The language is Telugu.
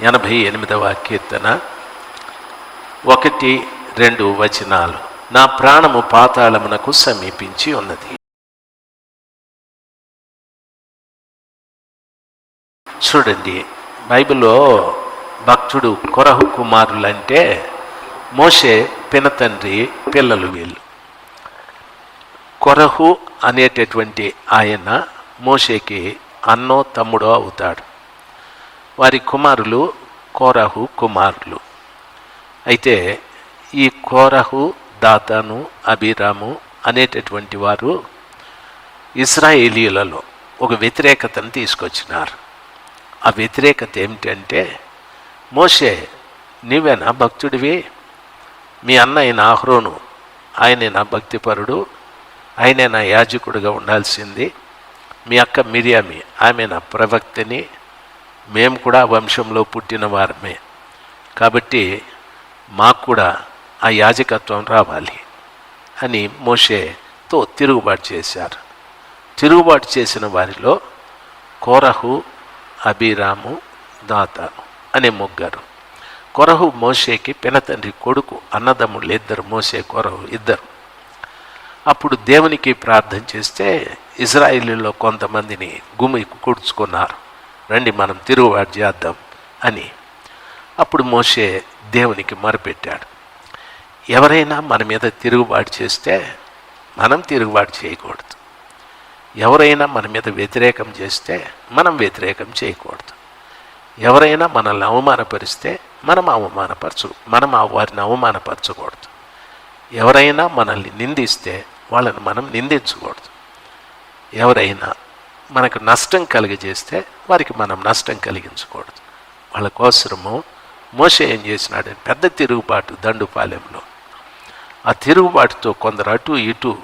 ఎనభై ఎనిమిదవ కీర్తన ఒకటి రెండు వచనాలు. నా ప్రాణము పాతాళమునకు సమీపించి ఉన్నది. చూడండి బైబిల్లో భక్తుడు కొరహు కుమారులంటే మోషే పినతండ్రి పిల్లలు వీళ్ళు. కొరహు అనేటటువంటి ఆయన మోషేకి అన్నో తమ్ముడో అవుతాడు. వారి కుమారులు కోరహు కుమారులు. అయితే ఈ కోరహు దాతాను అభిరాము అనేటటువంటి వారు ఇస్రాయేలీలలో ఒక వ్యతిరేకతను తీసుకొచ్చినారు. ఆ వ్యతిరేకత ఏమిటంటే మోషే నీవేనా భక్తుడివి? మీ అన్న అయిన ఆహ్రోను ఆయనే నా భక్తిపరుడు ఆయనే నా యాజకుడిగా ఉండాల్సింది. మీ అక్క మిరియామి ఆమె నా ప్రవక్తని మేము కూడా వంశంలో పుట్టిన వారమే. కాబట్టి మాకు కూడా ఆ యాజకత్వం రావాలి అని మోషేతో తిరుగుబాటు చేశారు. తిరుగుబాటు చేసిన వారిలో కోరహు అభిరాము దాతాను అనే ముగ్గురు. కొరహు మోషేకి పినతండ్రి కొడుకు అన్నదమ్ముళ్ళు ఇద్దరు మోసే కొరహు ఇద్దరు. అప్పుడు దేవునికి ప్రార్థన చేస్తే ఇజ్రాయిలీలో కొంతమందిని గుమి కూర్చుకున్నారు రండి మనం తిరుగుబాటు చేద్దాం అని. అప్పుడు మోషే దేవునికి మొరపెట్టాడు. ఎవరైనా మన మీద తిరుగుబాటు చేస్తే మనం తిరుగుబాటు చేయకూడదు. ఎవరైనా మన మీద వ్యతిరేకం చేస్తే మనం వ్యతిరేకం చేయకూడదు. ఎవరైనా మనల్ని అవమానపరిస్తే మనం అవమానపరచు మనం ఆ వారిని అవమానపరచకూడదు. ఎవరైనా మనల్ని నిందిస్తే వాళ్ళని మనం నిందించకూడదు. ఎవరైనా మనకు నష్టం కలిగజేస్తే వారికి మనం నష్టం కలిగించకూడదు. వాళ్ళ కోసరము మోస ఏం చేసినాడని పెద్ద తిరుగుబాటు దండుపాలెంలో. ఆ తిరుగుబాటుతో కొందరు అటు ఇటు